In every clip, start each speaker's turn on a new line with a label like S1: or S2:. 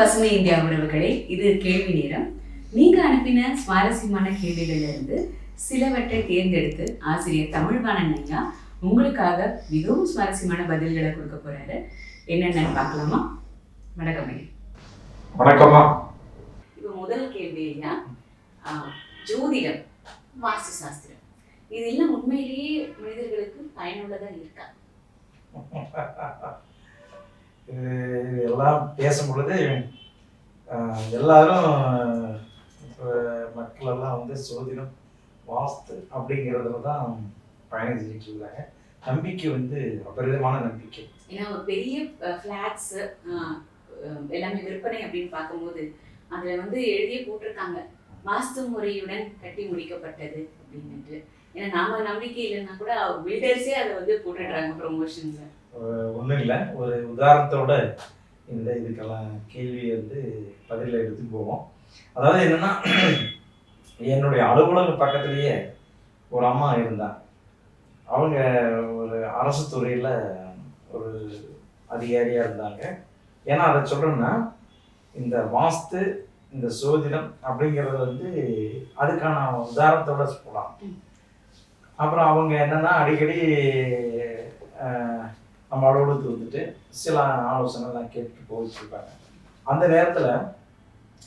S1: பசுமை இந்தியா உறவுகளே இது கேள்வி நேரம். நீங்க அனுப்பின சுவாரஸ்யமான கேள்விகள்ல இருந்து சிலவற்றை தேர்ந்தெடுத்து ஆசிரியர் தமிழ்வாணன் ஐயா உங்களுக்காக மிகவும் சுவாரஸ்யமான பதில்களை கொடுக்க போறாரு. என்னென்னு பார்க்கலாமா? வணக்கம்
S2: வணக்கம்மா.
S1: இப்போ முதல் கேள்வி ஐயா ஜோதிடம் வாஸ்து சாஸ்திரம். இதெல்லாம் உண்மையிலேயே மனிதர்களுக்கு பயனுள்ளதா இருக்கா?
S2: இது எல்லாம் பேசும் பொழுது எல்லாரும் இப்போ மக்கள் எல்லாம் வந்து சோதிடம் வாஸ்து அப்படிங்கிறதுல தான் பயணம் செஞ்சுட்டு இருக்காங்க. நம்பிக்கை வந்து அபரிதமான நம்பிக்கை.
S1: ஏன்னா ஒரு பெரிய ஃப்ளாட்ஸ் எல்லாமே விற்பனை அப்படின்னு பார்க்கும்போது அதுல வந்து எழுதியே போட்டிருக்காங்க. வாஸ்து முறையுடன் கட்டி முடிக்கப்பட்டது அப்படின்ட்டு ஏன்னா நாம நம்பிக்கை இல்லைன்னா கூட பில்டர்ஸே அதை வந்து போட்டுடுறாங்க ப்ரொமோஷன்ஸை
S2: ஒன்றும் இல்லை ஒரு உதாரணத்தோட இந்த இதுக்கெல்லாம் கேள்வி வந்து பதில எடுத்து போவோம். அதாவது என்னன்னா என்னுடைய அலுவலக பக்கத்துலேயே ஒரு அம்மா இருந்தாங்க. அவங்க ஒரு அரசு துறையில் ஒரு அதிகாரியாக இருந்தாங்க. ஏன்னா அதை சொல்கிறேன்னா இந்த வாஸ்து இந்த சோதிடம் அப்படிங்கிறது வந்து அதுக்கான உதாரணத்தோட சொல்லலாம்
S1: ம்.
S2: அப்புறம் அவங்க என்னன்னா அடிக்கடி நம்ம அலுவலகத்துக்கு வந்துட்டு சில ஆலோசனைலாம் கேட்டு போயிட்டுருப்பாங்க அந்த நேரத்தில்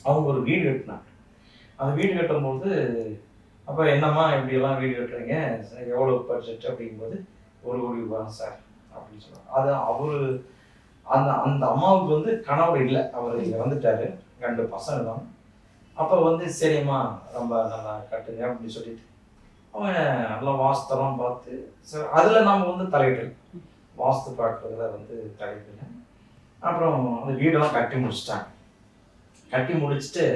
S2: அவங்க ஒரு வீடு கட்டினாங்க. அந்த வீடு கட்டும்போது அப்போ என்னம்மா இப்படியெல்லாம் வீடு கட்டுறீங்க? எவ்வளோ பட்ஜெட் அப்படிங்கும்போது ஒரு கோடி ரூபாய் சார் அப்படின்னு சொல்லுவாங்க. அது அவர் அந்த அந்த அம்மாவுக்கு வந்து கணவர் இல்லை. அவர் இறந்துட்டாரு ரெண்டு பசங்க தான். அப்போ வந்து சரிம்மா ரொம்ப நல்லா கட்டுங்க அப்படின்னு சொல்லிட்டு அவன் நல்லா வாஸ்தரம் பார்த்து சரி அதில் நாம் வந்து தலையிடல. வாஸ்து பார்க்குறதுல வந்து தலையிடல அப்புறம் அந்த வீடெல்லாம் கட்டி முடிச்சிட்டாங்க. கட்டி முடிச்சுட்டு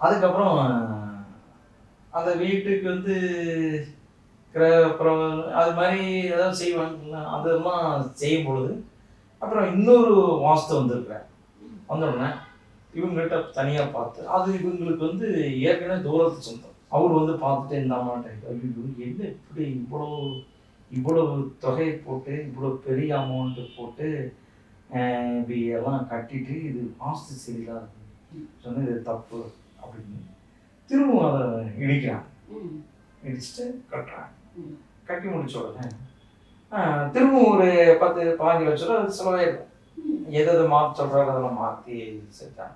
S2: அதுக்கப்புறம் அந்த வீட்டுக்கு வந்து கிர- அப்புறம் அது மாதிரி ஏதாவது செய்வாங்க அதெல்லாம் செய்யும் பொழுது அப்புறம் இன்னொரு வாஸ்து வந்திருக்கிறேன் வந்தோடனே இவங்ககிட்ட தனியாக பார்த்து அது இவங்களுக்கு வந்து ஏற்கனவே தூரத்து சொந்தம். அவர் வந்து பார்த்துட்டு இந்த அம்மாட்ட ஐயோ என்ன இப்படி இவ்வளோ இவ்வளவு தொகையை போட்டு இவ்வளோ பெரிய அமௌண்ட்டு போட்டு இப்படி எல்லாம் கட்டிட்டு இது வாஸ்து சரியில்லா சொன்னால் இது தப்பு அப்படின்னு திரும்பவும் அதை இடிக்கிறான் இடிச்சுட்டு கட்டுறான் கட்டி முடிச்ச உடனே திரும்பவும் ஒரு பத்து பதினஞ்சு லட்ச ரூபா அது எதை எதை மாற்ற சொல்கிறாங்க அதெல்லாம் மாற்றி செஞ்சாங்க.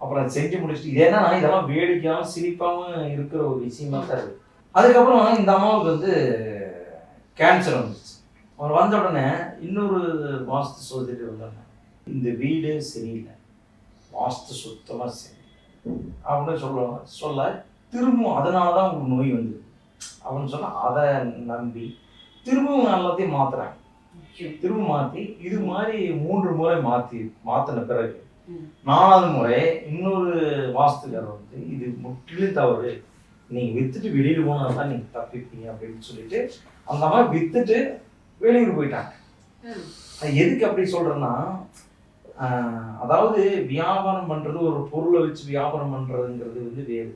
S2: அப்புறம் செஞ்சு முடிச்சுட்டு இது என்னன்னா இதெல்லாம் வேடிக்கையாகவும் சிரிப்பாகவும் இருக்கிற ஒரு விஷயமா தான் இருக்குது அதுக்கப்புறம் இந்த அம்மாவுக்கு வந்து கேன்சர் வந்துச்சு அவர் வந்த உடனே இன்னொரு வாஸ்து சோதரி வந்தாங்க. இந்த வீடே சரியில்லை. வாஸ்து சுத்தமாக சரியில்லை. அப்படின்னு சொல்லுவாங்க. சொல்ல திரும்பவும் அதனால தான் உங்களுக்கு நோய் வந்தது அப்படின்னு சொன்னா அதை நம்பி திரும்பவும் எல்லாத்தையும் மாத்துறாங்க. திரும்ப மாற்றி இது மாதிரி மூன்று முறை மாற்றி மாற்றின பிறகு. நாலாவது முறை இன்னொரு வாஸ்துக்காரர் வந்து இது முற்றிலும் தவறு. நீங்கள் வித்துட்டு வெளியில் போனால் தான் நீங்கள் தப்பிப்பீங்க அப்படின்னு சொல்லிட்டு அந்த மாதிரி வித்துட்டு வெளியூர் போயிட்டாங்க. அது எதுக்கு அப்படி சொல்கிறேன்னா அதாவது வியாபாரம் பண்ணுறது ஒரு பொருளை வச்சு வியாபாரம் பண்ணுறதுங்கிறது வந்து வேறு.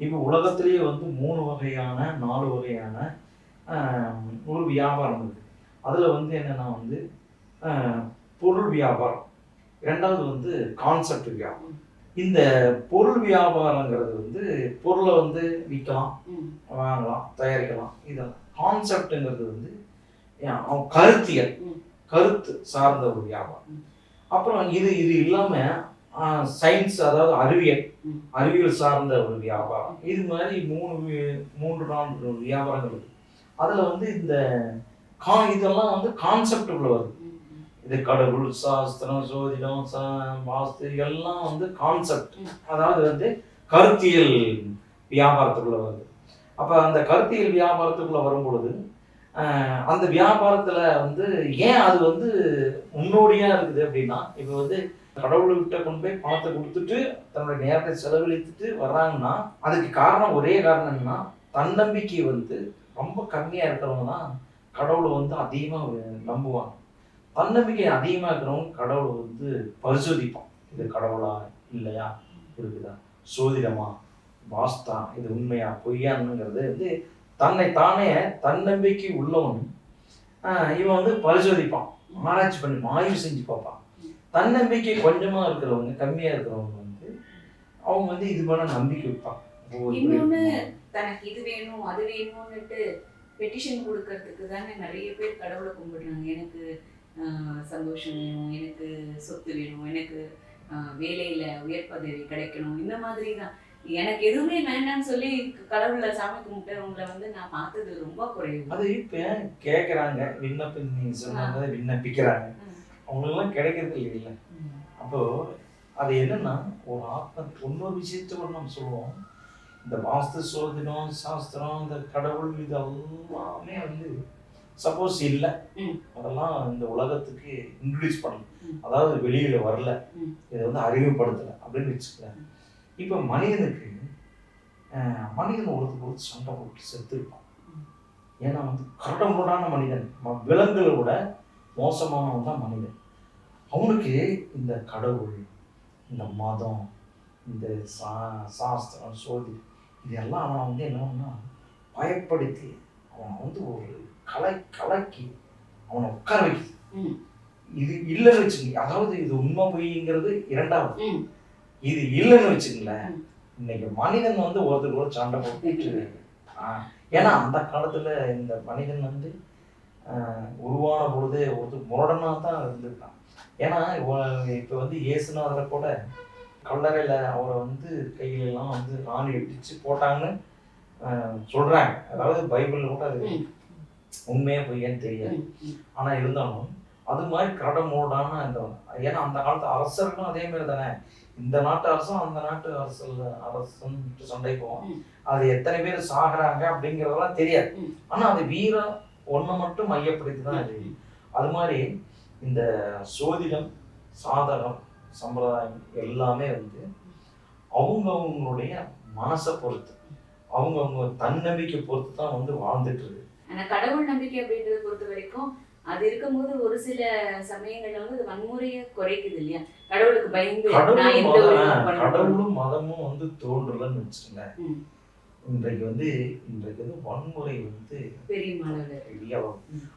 S2: இப்போ உலகத்திலேயே வந்து மூணு வகையான நாலு வகையான ஒரு வியாபாரம் இருக்குது அதில் வந்து என்னென்னா வந்து பொருள் வியாபாரம். ரெண்டாவது வந்து கான்செப்ட் வியாபாரம். இந்த பொருள் வியாபாரங்கிறது வந்து பொருளை வந்து விற்கலாம் வாங்கலாம் தயாரிக்கலாம். இதெல்லாம் கான்செப்டுங்கிறது வந்து அவன் கருத்தியல். கருத்து சார்ந்த ஒரு வியாபாரம். அப்புறம் இது இது இல்லாம சயின்ஸ் அதாவது அறிவியல். அறிவியல் சார்ந்த ஒரு வியாபாரம். இது மாதிரி மூணு மூன்று நான்கு வியாபாரங்கள் இருக்கு. அதுல வந்து இந்த கா இதெல்லாம் வந்து கான்செப்டுக்குள்ள வருது. இது கடவுள் சாஸ்திரம் சோதிடம் வாஸ்து எல்லாம் வந்து கான்செப்ட். அதாவது வந்து கருத்தியல் வியாபாரத்துக்குள்ள வருது. அப்ப அந்த கருத்தியல் வியாபாரத்துக்குள்ள வரும் பொழுது ஆஹ், அந்த வியாபாரத்துல வந்து ஏன் அது வந்து முன்னோடியா இருக்குது அப்படின்னா இப்போ வந்து கடவுள்கிட்ட கொண்டு போய் பணத்தை கொடுத்துட்டு தன்னுடைய நேரத்தை செலவழித்துட்டு வர்றாங்கன்னா அதுக்கு காரணம் ஒரே காரணம் என்னன்னா தன்னம்பிக்கை வந்து ரொம்ப கம்மியா இருக்கிறவங்க தான் கடவுளை வந்து அதிகமா நம்புவாங்க. தன்னம்பிக்கை அதிகமாக இருக்கிறவங்க கடவுளை வந்து பரிசோதிப்பான். இது கடவுளா இல்லையா? இருக்குதா? சோதிடமா? வாஸ்தா? இது உண்மையா? பொய்யானுங்கிறது வந்து தன்னை தானே தன்னம்பிக்கை உள்ளவன் ஆஹ் இவன் வந்து பரிசோதிப்பான். ஆராய்ச்சி பண்ணி ஆய்வு செஞ்சு பார்ப்பான். தன்னம்பிக்கை கொஞ்சமா இருக்கிறவங்க கம்மியா இருக்கிறவங்க வந்து அவங்க வந்து இது பண்ண நம்பிக்கை வைப்பான்
S1: இன்னொன்னு தனக்கு இது வேணும் அது வேணும்னுட்டு பெட்டிஷன் கொடுக்கறதுக்கு தானே நிறைய பேர் கடவுளை கும்பிடுறாங்க. எனக்கு சந்தோஷம் வேணும் எனக்கு சொத்து வேணும் எனக்கு வேலையில உயர் பதவி கிடைக்கணும் இந்த மாதிரி தான் எனக்கு எதுவுமே வேண்டாம்னு சொல்லி கடவுளை சாமி கும்பிட்டவங்களை வந்து நான் பார்த்தது ரொம்ப குறைவு.
S2: அது இப்ப கேக்குறாங்க விண்ணப்ப நீங்க சொன்ன மாதிரி விண்ணப்பிக்கிறாங்க. அவங்களுக்கெல்லாம் கிடைக்கிறது இல்லை.
S1: ம்.
S2: அப்போ அது என்னன்னா ஒரு ஆத்ம இன்னொரு விஷயத்த கூட நம்ம சொல்லுவோம். இந்த வாஸ்து சோதனம் சாஸ்திரம் இந்த கடவுள் இது எல்லாமே வந்து சப்போஸ் இல்லை. அதெல்லாம் இந்த உலகத்துக்கு இன்ட்ரடியூஸ் பண்ணல
S1: ம்.
S2: அதாவது வெளியில வரல. இதை வந்து அறிமுகப்படுத்தல அப்படின்னு வச்சுக்கலாம் இப்போ மனிதனுக்கு மனிதன் ஒருத்தருக்கு ஒருத்தர் சண்டை போட்டு செத்துருப்பான். ஏன்னா வந்து கரடமுரடான மனிதன். விலங்குகளை விட மோசமானவன் தான் மனிதன். அவனுக்கு இந்த கடவுள் இந்த மதம் இந்த சா சாஸ்திரம் சோதி இதெல்லாம் அவனை வந்து என்னன்னா பயப்படுத்தி அவனை வந்து ஒரு கலை கலக்கி அவனை உட்கார வைக்குது. இது இல்லைன்னு வச்சுங்க அதாவது இது உண்மை பொய்ங்கிறது இரண்டாவது. இது இல்லைன்னு வச்சுங்களேன்
S1: ம்.
S2: இன்னைக்கு மனிதன் வந்து ஒருத்தருக்கு ஒரு சண்டை போட்டு ஏன்னா அந்த காலத்துல இந்த மனிதன் வந்து உருவான பொழுது ஒருத்தர் முரடனா தான் இருந்திருக்கான். ஏன்னா இப்ப வந்து இயேசுநாதரை கூட கல்லறையில அவரை வந்து கையில எல்லாம் வந்து ராணி அடிச்சு போட்டாங்கன்னு ஆஹ், சொல்றாங்க. அதாவது பைபிள்ல கூட அது
S1: ம்.
S2: உண்மையா பொய்யான்னு தெரியாது
S1: ம். ம்.
S2: ஆனா இருந்தாலும் அது மாதிரி கடமோடான அந்த ஏன்னா அந்த காலத்து அரசர்களும் அதே மாதிரி தானே இந்த நாட்டு அரசும் அந்த நாட்டு அரசு அரசன் சண்டை போவோம். அது எத்தனை பேர் சாகுறாங்க அப்படிங்கிறதெல்லாம் தெரியாது
S1: ம்.
S2: ஆனா அது வீரம் ஒண்ணு மட்டும் மையப்படுத்தி தான் அது அது மாதிரி இந்த சோதிடம் சாதகம் சம்பிரதாயம் எல்லாமே வந்து அவங்கவுங்களுடைய மனசை பொறுத்து அவங்கவுங்க தன்னம்பிக்கை பொறுத்து தான் வந்து வாழ்ந்துட்டு இருக்கு
S1: ஆனா கடவுள் நம்பிக்கை அப்படின்றத பொறுத்த வரைக்கும் அது இருக்கும்போது ஒரு சில சமயங்கள்ல வந்து அது வன்முறையை குறைக்குது இல்லையா கடவுளுக்கு பயந்து
S2: கடவுளும் மதமும் வந்து தோன்றலன்னு வச்சுக்கோங்களேன்
S1: ம்.
S2: இன்றைக்கு வந்து இன்றைக்கு வந்து வன்முறை வந்து
S1: பெரிய.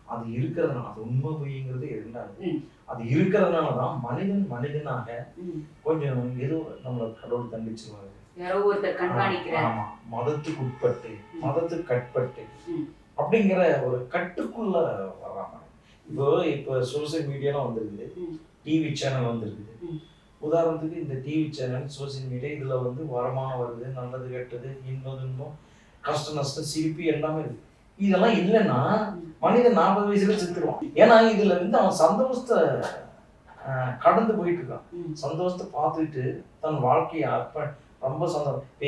S2: அது இருக்கிறதுனால அது உண்மை பொய்ங்கிறது இரண்டாவது
S1: ம்.
S2: அது இருக்கிறதுனால தான் மனிதன் மனிதனாக. கொஞ்சம் ஏதோ நம்மளை கடவுள் தண்டிச்சிருவாரு
S1: யாரோ ஒருத்தர் கண்காணிக்கிறார்
S2: ஆமா மதத்துக்கு உட்பட்டு. மதத்துக்கு கட்பட்டு. அப்படிங்கிற ஒரு கட்டுக்குள்ள வர்றாங்க இப்போ இப்போ சோசியல் மீடியாலாம் வந்திருக்குது. டிவி சேனல் வந்திருக்குது. உதாரணத்துக்கு இந்த டிவி சேனல் சோசியல் மீடியா இதுல வந்து வருமானம் வருது நல்லது கெட்டது இன்பம் துன்பம் கஷ்ட நஷ்டம் சிரிப்பு எல்லாமே இருக்கு இதெல்லாம் இல்லைன்னா. மனிதன் நாற்பது வயசுல செத்துருவான் ஏன்னா இதுல வந்து அவன் சந்தோஷத்தை கடந்து போயிட்டு இருக்கான். சந்தோஷத்தை பார்த்துட்டு தன் வாழ்க்கையை அர்ப்ப ரொம்ப சந்தோஷம் இப்போ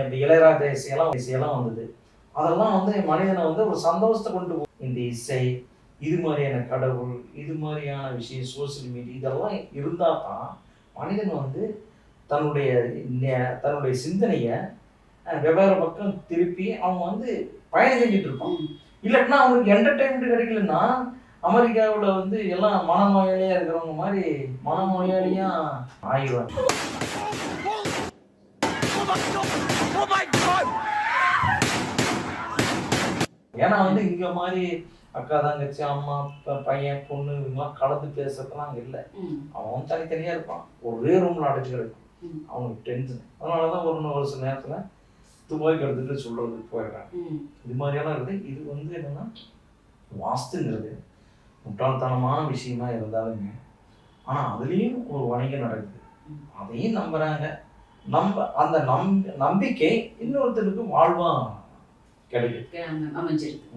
S2: இப்போ இளையராஜா இசையெல்லாம் இசையெல்லாம் வந்தது அதெல்லாம் வந்து மனிதனை வந்து ஒரு சந்தோஷத்தை கொண்டு போ இந்த இசை இது மாதிரியான கடவுள் இது மாதிரியான விஷயம் சோசியல் மீடியா இதெல்லாம் இருந்தால் தான் மனிதன் வந்து தன்னுடைய நெ- தன்னுடைய சிந்தனையை வெவ்வேறு பக்கம் திருப்பி அவன் வந்து பயணம் செஞ்சுட்டு இருப்பான். இல்லைன்னா அவனுக்கு என்டர்டைன்மெண்ட் கிடைக்கலன்னா அமெரிக்காவில் வந்து எல்லாம் மனநோயாளியாக இருக்கிறவங்க மாதிரி மனநோயாளியா ஆயிடுவாங்க. ஏன்னா வந்து இங்க மாதிரி அக்கா தங்கச்சி அம்மா பையன் பொண்ணு இவங்கெல்லாம் கலந்து பேசுறதுலாம் அங்க இல்லை. அவன் தனித்தனியா இருப்பான் ஒரே ரூம்ல அடைச்சு கிடக்கும்
S1: ம்.
S2: அவனுக்கு டென்ஷன் அதனாலதான் ஒரு ஒரு சில நேரத்துல துபாய்க்கு எடுத்துட்டு சொல்றதுக்கு போயிடுறாங்க
S1: ம்.
S2: இது மாதிரியெல்லாம் இருக்குது இது வந்து என்னன்னா வாஸ்துங்கிறது முட்டாள்தனமான விஷயமா இருந்தாலுமே ஆனா அதுலேயும் ஒரு வணிகம் நடக்குது. அதையும் நம்புறாங்க நம்ப அந்த நம் நம்பிக்கை இன்னொருத்தருக்கு வாழ்வா கிடைக்குது
S1: அமைஞ்சிருக்கு.